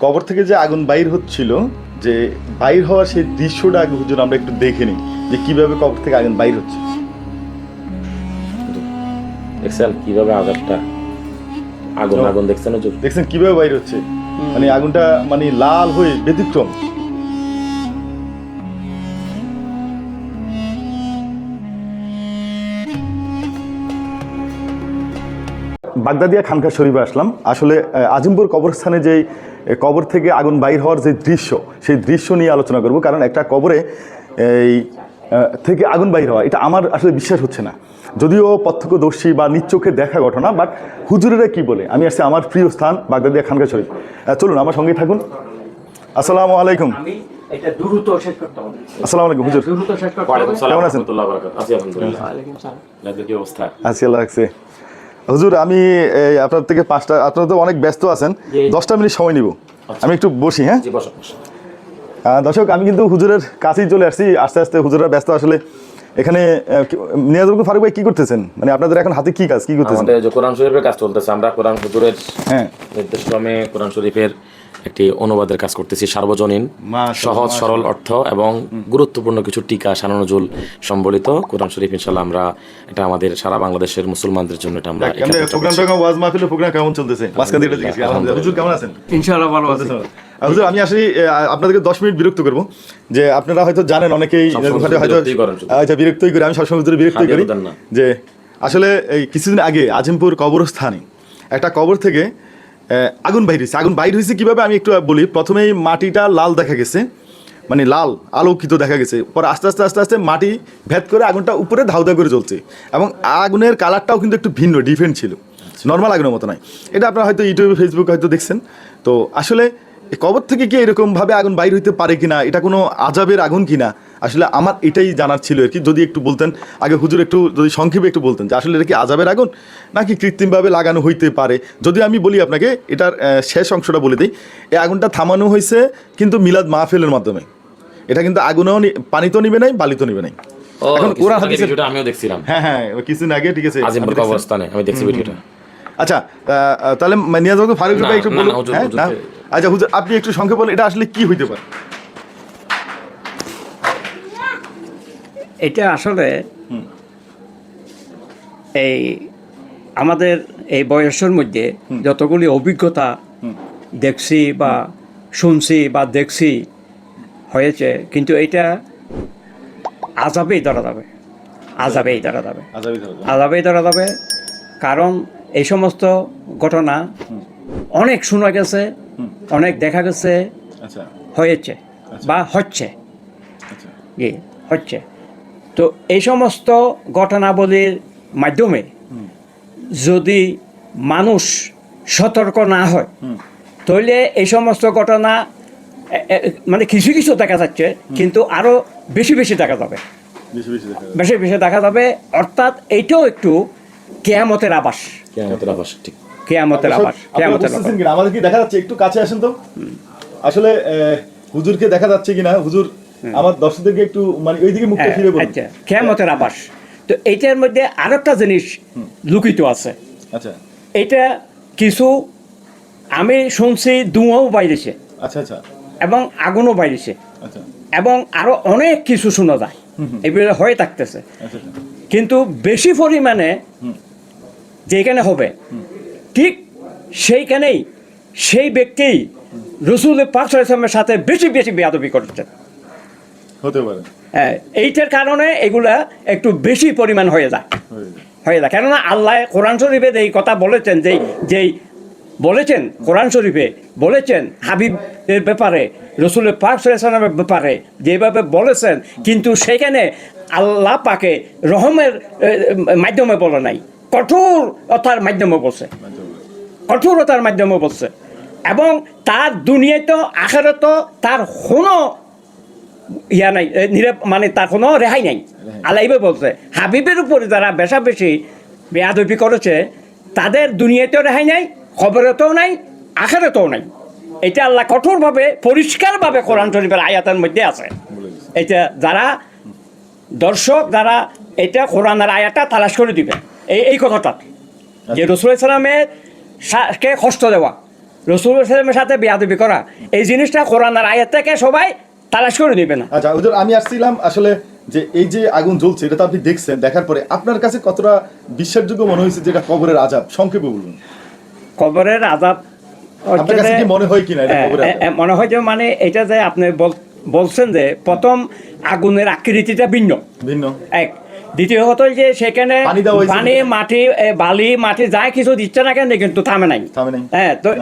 কবর থেকে যে আগুন বাইর হচ্ছিল যে বাইর হওয়ার সেই দৃশ্যটা আগে হুজুর আমরা একটু দেখে নিই যে কীভাবে কবর থেকে আগুন বাইর হচ্ছে। দেখছেন কীভাবে আজাবটা আগুন আগুন দেখছেন হুজুর? দেখছেন কীভাবে বাইর হচ্ছে? মানে আগুনটা মানে লাল হয়ে ব্যতিক্রম। বাগদাদিয়া খানকা শরীফে আসলাম। আসলে আহ, আজিমপুর কবরস্থানে যে কবর থেকে আগুন বাইর হওয়ার যে দৃশ্য সেই দৃশ্য নিয়ে আলোচনা করব। কারণ একটা কবরে এই থেকে আগুন বাইর হওয়া এটা আমার আসলে বিশ্বাস হচ্ছে না। যদিও প্রত্যক্ষদর্শী বা নিচ্চোখে দেখা ঘটনা বাট হুজুরেরা কি বলে? আমি আসছি আমার প্রিয় স্থান বাগদাদিয়া খানকা শরীফ। চলুন আমার সঙ্গে থাকুন। আসসালামু আলাইকুম। আমি এটা দ্রুত শেষ করতে হবে। আসসালামু আলাইকুম হুজুর। দ্রুত শেষ করতে হবে। কেমন আছেন? আছি আলহামদুলিল্লাহ। ওয়ালাইকুম সালাম। কি অবস্থা আছি আল্লাহ রাখছে। হুজুর আমি এই, আপনার থেকে পাঁচটা আপনারা তো অনেক ব্যস্ত আছেন। দশটা মিনিট সময় নিব। আমি একটু বসি হ্যাঁ? দর্শক আমি কিন্তু হুজুরের কাছেই চলে আসছি। আস্তে আস্তে হুজুররা ব্যস্ত আসলে এখানে নিয়াজুল ফারুক ভাই কি করতেছেন? মানে আপনাদের এখন হাতে কি কাজ কি করতেছেন? আমাদের কোরআন শরীফের কাজ চলতেছে আমরা কোরআন হুজুরের হ্যাঁ। নির্দেশক্রমে কোরআন শরীফের একটি অনুবাদের কাজ করতেছি সার্বজনীন সহজ সরল অর্থ এবং গুরুত্বপূর্ণ কিছু টিকা সানানজুল সম্বলিত কোরআন শরীফ ইনশাল্লাহ আমরা এটা আমাদের সারা বাংলাদেশের মুসলমানদের জন্য এটা আমরা ইনশাআল্লাহ ভালো হুজুর আমি আসলে আপনাদেরকে দশ মিনিট বিরক্ত করব যে আপনারা হয়তো জানেন অনেকেই হয়তো হয়তো বিরক্তই আচ্ছা বিরক্তই করি আমি সবসময় হুজুরে বিরক্তই করি। যে আসলে এই কিছুদিন আগে আজিমপুর কবরস্থানে একটা কবর থেকে আগুন বাইর হয়েছে। আগুন বাইর হয়েছে কীভাবে আমি একটু বলি। প্রথমেই মাটিটা লাল দেখা গেছে। মানে লাল আলোকিত দেখা গেছে। পরে আস্তে আস্তে আস্তে আস্তে মাটি ভেদ করে আগুনটা উপরে ধাউদা করে জ্বলছে। এবং আগুনের কালারটাও কিন্তু একটু ভিন্ন ডিফারেন্ট ছিল। নর্মাল আগুনের মতো নয়। এটা আপনারা হয়তো ইউটিউবে ফেসবুকে হয়তো দেখছেন। তো আসলে কবর থেকে কি এরকমভাবে আগুন বাইর হইতে পারে কিনা? এটা কোনো আজাবের আগুন কিনা? আসলে আমার এটাই জানার ছিল আর কি। যদি একটু বলতেন আগে হুজুর একটু যদি সংক্ষেপে একটু বলতেন যে আসলে এটা কি আজাবের আগুন নাকি কৃত্রিমভাবে লাগানো হইতে পারে? যদি আমি বলি আপনাকে এটার শেষ অংশটা বলে দিই। এই আগুনটা থামানো হয়েছে কিন্তু মিলাদ মাহফিলের মাধ্যমে। এটা কিন্তু আগুনও পানিতেও নিবে নাই বালিতেও নিবে নাই। এখন কোরআন ভিডিওটা আমিও দেখছিলাম। হ্যাঁ হ্যাঁ কিছুদিন আগে ঠিক আছে আজিমপুর কবরস্থানে আমি দেখছি ভিডিওটা। আচ্ছা তাহলে নিয়াজ বাবু ফারুক ভাই একটু বলুন। হ্যাঁ। আচ্ছা হুজুর আপনি একটু সংক্ষেপ বলেন এটা আসলে কি হইতে পারে? এটা আসলে এই আমাদের এই বয়সের মধ্যে যতগুলি অভিজ্ঞতা দেখছি বা শুনছি বা দেখছি হয়েছে কিন্তু এটা আজাবেই ধরা যাবে। আজাবেই ধরা যাবে। আজাবি আজাবেই ধরা যাবে কারণ এই সমস্ত ঘটনা অনেক শোনা গেছে অনেক দেখা গেছে আচ্ছা। হয়েছে বা হচ্ছে। আচ্ছা। জি হচ্ছে। তো এই সমস্ত ঘটনাবলীর মাধ্যমে যদি মানুষ সতর্ক না হয় তাহলে এই সমস্ত ঘটনা মানে কিছু কিছু দেখা যাচ্ছে কিন্তু আরও বেশি বেশি দেখা যাবে। বেশি বেশি দেখা বেশি বেশি দেখা যাবে। অর্থাৎ এইটাও একটু কেয়ামতের আবাস। কেয়ামতের আবাস ঠিক। কেয়ামতের আবাস কেয়ামতের আবাস। কিনা? আমাদের কি দেখা যাচ্ছে? একটু কাছে আসেন তো। আসলে হুজুরকে দেখা যাচ্ছে কিনা? হুজুর আমার দর্শকদেরকে একটু মানে ওইদিকে মুখটা হ্যাঁ, ফিরে বলুন। আচ্ছা কেয়ামতের আবাস। তো এইটার মধ্যে আরেকটা জিনিস লুকিত আছে। আচ্ছা। এটা কিছু আমি শুনছি ধোঁয়াও বাইরেছে। আচ্ছা আচ্ছা। এবং আগুনও বাইরেছে। আচ্ছা। এবং আরও অনেক কিছু শোনা যায়। এগুলো হয়ে থাকতেছে। আচ্ছা আচ্ছা। কিন্তু বেশি পরিমাণে যেখানে হবে ঠিক সেইখানেই সেই ব্যক্তি রসুল পাক ইসলামের সাথে বেশি বেশি বেয়াদবি করছেন। হতে পারে। হ্যাঁ, এইটার কারণে এগুলা একটু বেশি পরিমাণ হয়ে যায়। হয়ে যায়। কেননা আল্লাহ কোরআন শরীফে এই কথা বলেছেন যে যেই বলেছেন কোরআন শরীফে, বলেছেন হাবিবের ব্যাপারে, রসুলের পাক সালামের ব্যাপারে, যেভাবে বলেছেন, কিন্তু সেখানে আল্লাহ পাকে রহমের মাধ্যমে বলে নাই। কঠোরতার মাধ্যমে বলছে। কঠোরতার মাধ্যমে বলছে। এবং তার দুনিয়ায় তো আখেরে তো তার কোনো ইয়া নাই নিরাপ মানে তার কোনো রেহাই নাই। আল্লাহ এইভাবে বলছে, হাবিবের উপরে যারা বেশা বেশি বেয়াদবি করেছে, তাদের দুনিয়াতেও রেহাই নাই খবরেতেও নাই আখেরেতেও নাই। এটা আল্লাহ কঠোরভাবে পরিষ্কারভাবে কোরআন শরীফের আয়াতের মধ্যে আছে। এটা যারা দর্শক যারা এটা কোরআনের আয়াটা তালাশ করে দিবে। এই এই কথাটা। যে রসুল ইসলামের কে কষ্ট দেওয়া? রসুল সালামের সাথে বিয়াদবি করা। এই জিনিসটা কোরআনের আয়াত থেকে সবাই তালাশ করে নেবে না। আচ্ছা হুজুর আমি আসছিলাম আসলে যে এই যে আগুন জ্বলছে এটা তো আপনি দেখছেন দেখার পরে আপনার কাছে কতটা বিশ্বাসযোগ্য মনে হয়েছে যেটা কবরের আজাব সংক্ষেপে বলুন। কবরের আজাব যে- মনে হয় কিনা মনে যে মানে এটা যে আপনি বলছেন যে প্রথম আগুনের আকৃতিটা ভিন্ন। ভিন্ন। এক। দ্বিতীয় হতো যে সেখানে পানি? মাটি বালি মাটি যাই কিছু দিচ্ছে না কেন কিন্তু থামে নাই। হ্যাঁ তো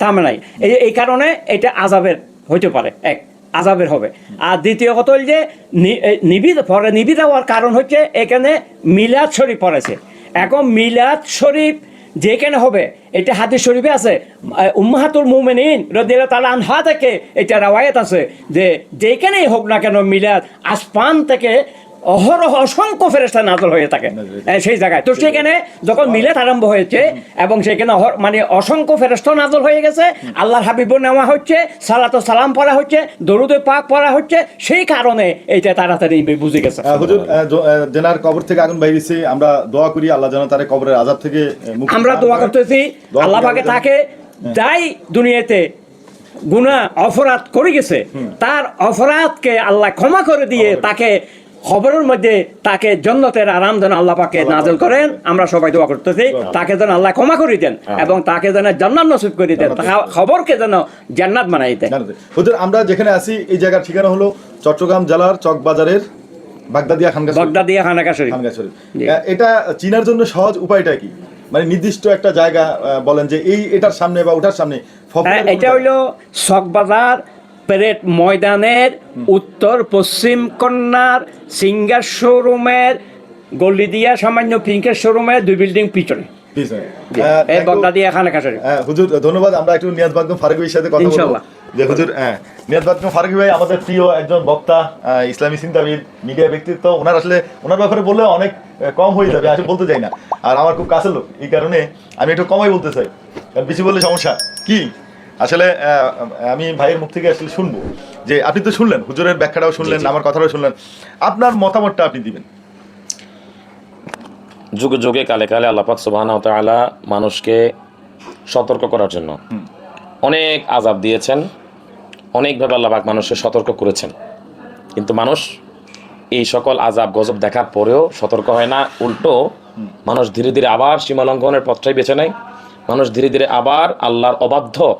থামে নাই। এই কারণে এটা আজাবের হইতে পারে। এক আজাবের হবে। আর দ্বিতীয় কথা হল যে নি- এ, নিবি পরে নিবি দেওয়ার কারণ হচ্ছে এখানে মিলাদ শরীফ পড়েছে। এখন মিলাদ শরীফ যেখানে হবে? এটা হাদিস শরীফে আছে। উম্মাহাতুল মুমিনিন রদিয়াল তালা আনহা থেকে এটা রাওয়ায়ত আছে যে যেখানেই হোক না কেন মিলাদ আসমান থেকে অহরহ অসংখ্য ফেরেস্তা নাজল হয়ে থাকে। সেই জায়গায়। তো সেখানে যখন মিলাদ আরম্ভ হয়েছে এবং সেখানে মানে অসংখ্য ফেরেস্তা নাজল হয়ে গেছে আল্লাহর হাবিব নেওয়া হচ্ছে সালাত সালাম পড়া হচ্ছে দরুদে পাক পড়া হচ্ছে সেই কারণে এইটা তাড়াতাড়ি বুঝে গেছে। হুজুর জেনার কবর থেকে আগুন বাইরেছে আমরা দোয়া করি আল্লাহ যেন তার কবরের আজাব থেকে আমরা দোয়া করতেছি আল্লাহ পাকে তাকে যাই দুনিয়াতে গুনাহ অপরাধ করে গেছে তার অপরাধকে আল্লাহ ক্ষমা করে দিয়ে তাকে খবরের মধ্যে তাকে জন্নতের আরাম যেন আল্লাহ পাকে নাজল করেন আমরা সবাই দোয়া করতেছি তাকে যেন আল্লাহ ক্ষমা করে দেন এবং তাকে যেন জান্নাত নসিব করে দেন। খবরকে যেন জান্নাত বানাই দেন হুজুর আমরা যেখানে আছি এই জায়গার ঠিকানা হলো চট্টগ্রাম জেলার চকবাজারের বাগদাদিয়া খানগা। বগদাদিয়া শরীফ খানগা শরীফ এটা চিনার জন্য সহজ উপায়টা কি? মানে নির্দিষ্ট একটা জায়গা বলেন যে এই এটার সামনে বা ওটার সামনে হ্যাঁ, এটা জায়গা? হইল শকবাজার প্যারেড ময়দানের উত্তর পশ্চিম কন্যার সিঙ্গার শোরুমের গলি দিয়া সামান্য পিঙ্কের শোরুমের দুই বিল্ডিং পিছনে। এই হুজুর ধন্যবাদ আমরা একটু নিয়াজ বাগদম ফারুক সাথে কথা বলব। যে হুজুর হ্যাঁ নিয়াজ বাগদম ফারুক ভাই আমাদের প্রিয় একজন বক্তা ইসলামী চিন্তাবিদ মিডিয়া ব্যক্তিত্ব। ওনার আসলে ওনার ব্যাপারে বললে অনেক কম হয়ে যাবে আসলে বলতে চাই না। আর আমার খুব কাছের লোক এই কারণে আমি একটু কমাই বলতে চাই। কারণ বেশি বললে সমস্যা। কি? আসলে আমি ভাইয়ের মুখ থেকে আসলে শুনব যে আপনি তো শুনলেন হুজুরের ব্যাখ্যাটাও শুনলেন আমার কথাটাও শুনলেন। আপনার মতামতটা আপনি দিবেন। যুগে যুগে কালে কালে আল্লাপাক সুবাহানা তাআলা মানুষকে সতর্ক করার জন্য অনেক আজাব দিয়েছেন অনেকভাবে আল্লাপাক মানুষকে সতর্ক করেছেন। কিন্তু মানুষ এই সকল আজাব গজব দেখার পরেও সতর্ক হয় না উল্টো মানুষ ধীরে ধীরে আবার সীমালঙ্ঘনের পথটাই বেছে নেয়। মানুষ ধীরে ধীরে আবার আল্লাহর অবাধ্য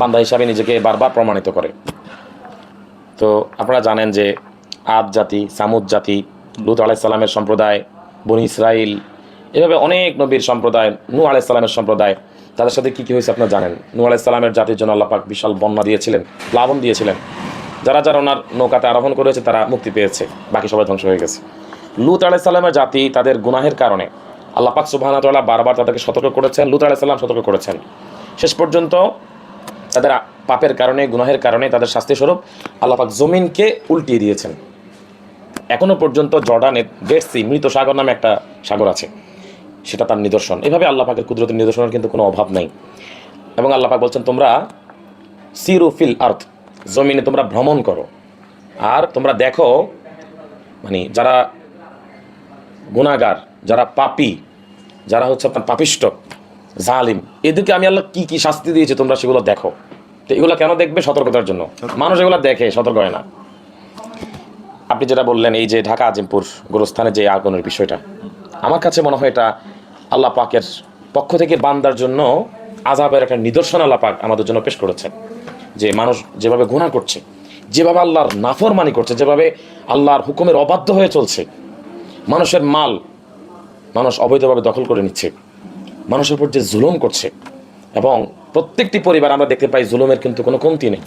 বান্দা হিসাবে নিজেকে বারবার প্রমাণিত করে। তো আপনারা জানেন যে আদ জাতি, সামুদ জাতি, লুত আলাইসাল্লামের সম্প্রদায়, বনি ইসরাইল, এভাবে অনেক নবীর সম্প্রদায় নূ আলাইসাল্লামের সম্প্রদায়, তাদের সাথে কী কী হয়েছে আপনারা জানেন? নূ আলাইসাল্লামের জাতির জন্য আল্লাপাক বিশাল বন্যা দিয়েছিলেন, প্লাবন দিয়েছিলেন। যারা যারা ওনার নৌকাতে আরোহণ করেছে, তারা মুক্তি পেয়েছে, বাকি সবাই ধ্বংস হয়ে গেছে। লুত আলাইসাল্লামের জাতি তাদের গুনাহের কারণে আল্লাপাক সুবাহ বারবার তাদেরকে সতর্ক করেছেন, লুত আলাইসাল্লাম সতর্ক করেছেন। শেষ পর্যন্ত তাদের পাপের কারণে, গুনাহের কারণে, তাদের শাস্তি স্বরূপ আল্লাপাক জমিনকে উল্টিয়ে দিয়েছেন। এখনও পর্যন্ত জর্ডানের ডেড সি, মৃত সাগর নামে একটা সাগর আছে। সেটা তার নিদর্শন। এভাবে আল্লাহ পাকের কুদরতের নিদর্শনের কিন্তু কোনো অভাব নেই। এবং আল্লাহ পাক বলছেন, তোমরা সিরু ফিল আর্থ জমিনে তোমরা ভ্রমণ করো। আর তোমরা দেখো মানে যারা গুণাগার যারা পাপি, যারা হচ্ছে আপনার পাপিষ্ট জালিম। এদেরকে আমি আল্লাহ কি কি শাস্তি দিয়েছি তোমরা সেগুলো দেখো। তো এগুলো কেন দেখবে সতর্কতার জন্য? মানুষ এগুলো দেখে সতর্ক হয় না। আপনি যেটা বললেন এই যে ঢাকা আজিমপুর গোরস্থানে যে আগুনের বিষয়টা আমার কাছে মনে হয় এটা আল্লাহ পাকের পক্ষ থেকে বান্দার জন্য আজাবের একটা নিদর্শন আল্লাহ পাক আমাদের জন্য পেশ করেছেন। যে মানুষ যেভাবে গুনাহ করছে যেভাবে আল্লাহর নাফরমানি করছে যেভাবে আল্লাহর হুকুমের অবাধ্য হয়ে চলছে মানুষের মাল মানুষ অবৈধভাবে দখল করে নিচ্ছে। মানুষের উপর যে জুলুম করছে এবং প্রত্যেকটি পরিবার আমরা দেখতে পাই জুলুমের কিন্তু কোনো কমতি নেই।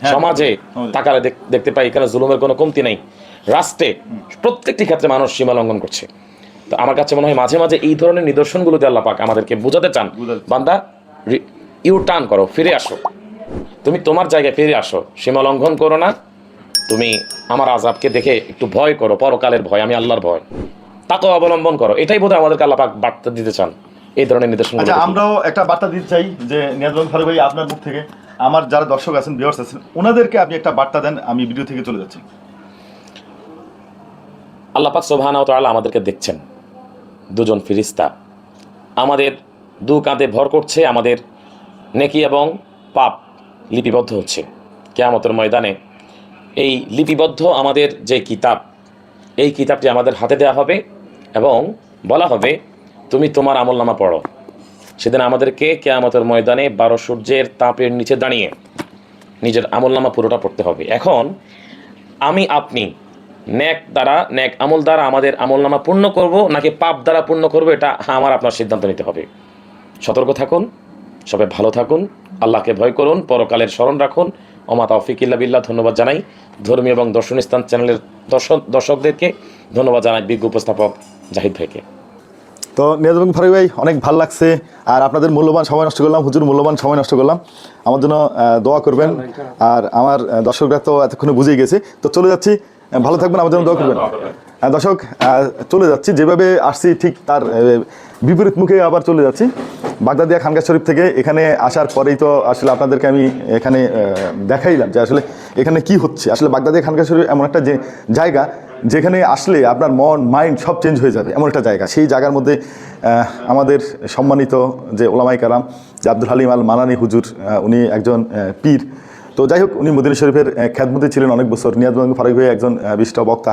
হ্যাঁ। সমাজে। তাকালে দেখতে পাই এখানে জুলুমের কোনো কমতি নেই। রাষ্ট্রে প্রত্যেকটি ক্ষেত্রে মানুষ সীমা লঙ্ঘন করছে। তো আমার কাছে মনে হয় মাঝে মাঝে এই ধরনের নিদর্শনগুলোতে আল্লাহ পাক আমাদেরকে বোঝাতে চান। বোঝাতে চান। বান্দা ইউ টার্ন করো ফিরে আসো। তুমি তোমার জায়গায় ফিরে আসো সীমা লঙ্ঘন করো না। তুমি আমার আজাবকে দেখে একটু ভয় করো পরকালের ভয় আমি আল্লাহর ভয়। তাকে অবলম্বন করো এটাই বোধহয় আমাদেরকে আল্লাহ পাক বার্তা দিতে চান। এই ধরনের নিদর্শন আচ্ছা আমরাও একটা বার্তা দিতে চাই যে নিয়াজবান ফারুক ভাই আপনার মুখ থেকে আমার যারা দর্শক আছেন ভিউয়ার্স আছেন ওনাদেরকে আপনি একটা বার্তা দেন আমি ভিডিও থেকে চলে যাচ্ছি। আল্লাহ পাক সোভানা তাআলা আমাদেরকে দেখছেন। দুজন ফিরিস্তা আমাদের দু কাঁধে ভর করছে আমাদের নেকি এবং পাপ লিপিবদ্ধ হচ্ছে। কেয়ামতের ময়দানে এই লিপিবদ্ধ আমাদের যে কিতাব এই কিতাবটি আমাদের হাতে দেওয়া হবে এবং বলা হবে তুমি তোমার আমলনামা পড়ো। সেদিন আমাদেরকে কেয়ামতের ময়দানে বারো সূর্যের তাপের নিচে দাঁড়িয়ে নিজের আমলনামা পুরোটা পড়তে হবে। এখন আমি, আপনি ন্যাক দ্বারা, ন্যাক আমল দ্বারা আমাদের আমলনামা পূর্ণ করব নাকি পাপ দ্বারা পূর্ণ করব, এটা আমার আপনার সিদ্ধান্ত নিতে হবে। সতর্ক থাকুন, সবাই ভালো থাকুন, আল্লাহকে ভয় করুন, পরকালের স্মরণ রাখুন। অমা তৌফিকিল্লা বিল্লাহ, ধন্যবাদ জানাই। ধর্মীয় এবং দর্শন স্থান চ্যানেলের দর্শক দর্শকদেরকে ধন্যবাদ জানাই বিজ্ঞ উপস্থাপক জাহিদ ভাইকে। তো নিয়াজ ফারুক ভাই, অনেক ভালো লাগছে। আর আপনাদের মূল্যবান সময় নষ্ট করলাম, হুজুর মূল্যবান সময় নষ্ট করলাম। আমার জন্য দোয়া করবেন। আর আমার দর্শকরা তো এতক্ষণে বুঝেই গেছে। তো চলে যাচ্ছি। ভালো থাকবেন, আমার জন্য দোয়া করবেন। দর্শক চলে যাচ্ছি। যেভাবে আসছি, ঠিক তার বিপরীত মুখে আবার চলে যাচ্ছি। বাগদাদিয়া খানকা শরীফ থেকে এখানে আসার পরেই তো আসলে আপনাদেরকে আমি এখানে দেখাইলাম যে আসলে এখানে কি হচ্ছে। আসলে বাগদাদিয়া খানকা শরীফ এমন একটা যে, জায়গা যেখানে আসলে আপনার মন, মাইন্ড সব চেঞ্জ হয়ে যাবে, এমন একটা জায়গা। সেই জায়গার মধ্যে আমাদের সম্মানিত যে ওলামাই কারাম, যে আব্দুল হালিম আল মানানি হুজুর উনি একজন পীর। তো যাই হোক, উনি মদিনা শরীফের খ্যাতমতি ছিলেন অনেক বছর। নিয়াজবঙ্গ ফারুক ভাই একজন বিশিষ্ট বক্তা।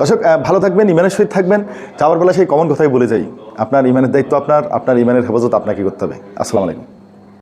দর্শক ভালো থাকবেন, ইমানের সহিত থাকবেন। যাওয়ার বেলা সেই কমন কথাই বলে যাই। আপনার ইমানের দায়িত্ব আপনার আপনার ইমানের হেফাজত আপনাকে করতে হবে। আসসালামু আলাইকুম।